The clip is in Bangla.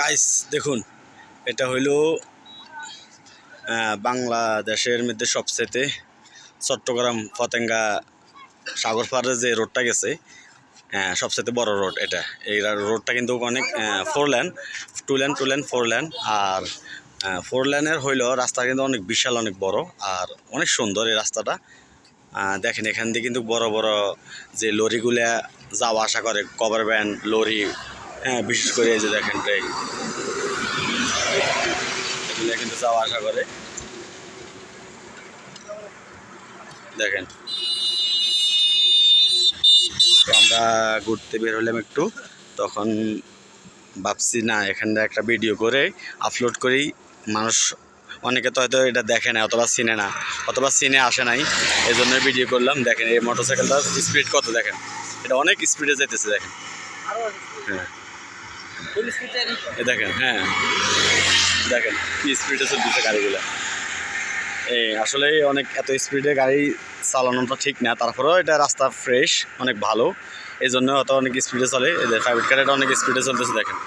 গাইস দেখুন, এটা হইল বাংলাদেশের মধ্যে সবচেয়ে চট্টগ্রাম ফতেঙ্গা সাগর পাড়ে যে রোডটা গেছে হ্যাঁ সবচেয়ে বড় রোড এটা। এই রোডটা কিন্তু অনেক four lane two lane two lane four lane four four ল্যানের হইলেও রাস্তা কিন্তু অনেক বিশাল, অনেক বড়, আর অনেক সুন্দর এই রাস্তাটা। দেখেন এখান দিয়ে কিন্তু বড় বড় যে লরিগুলা যাওয়া আসা করে কভার ভ্যান লরি হ্যাঁ বিশেষ করে এই যে দেখেন ট্রেন এগুলো কিন্তু যাওয়া আসা করে। দেখেন। তো আমরা ঘুরতে বের হলাম একটু। তখন ভাবছি, না এখানটা একটা ভিডিও করে আপলোড করি। মানুষ অনেকে তো হয়তো এটা দেখে না অথবা চিনে না, অথবা চিনে আসে নাই। এই জন্য ভিডিও করলাম। দেখেন এই মোটরসাইকেলটার স্পিড কত দেখেন? এটা অনেক স্পিডে যেতেছে দেখেন। হ্যাঁ। দেখেন হ্যাঁ। দেখেন, কি স্পিডে চলতেছে গাড়িগুলো। এই আসলে অনেক এত স্পিডে গাড়ি চালানোটা ঠিক না, তারপরেও এটা রাস্তা ফ্রেশ অনেক ভালো। এই জন্য অত অনেক স্পিডে চলে। এদের প্রাইভেট গাড়িটা অনেক স্পিডে চলতেছে, দেখেন।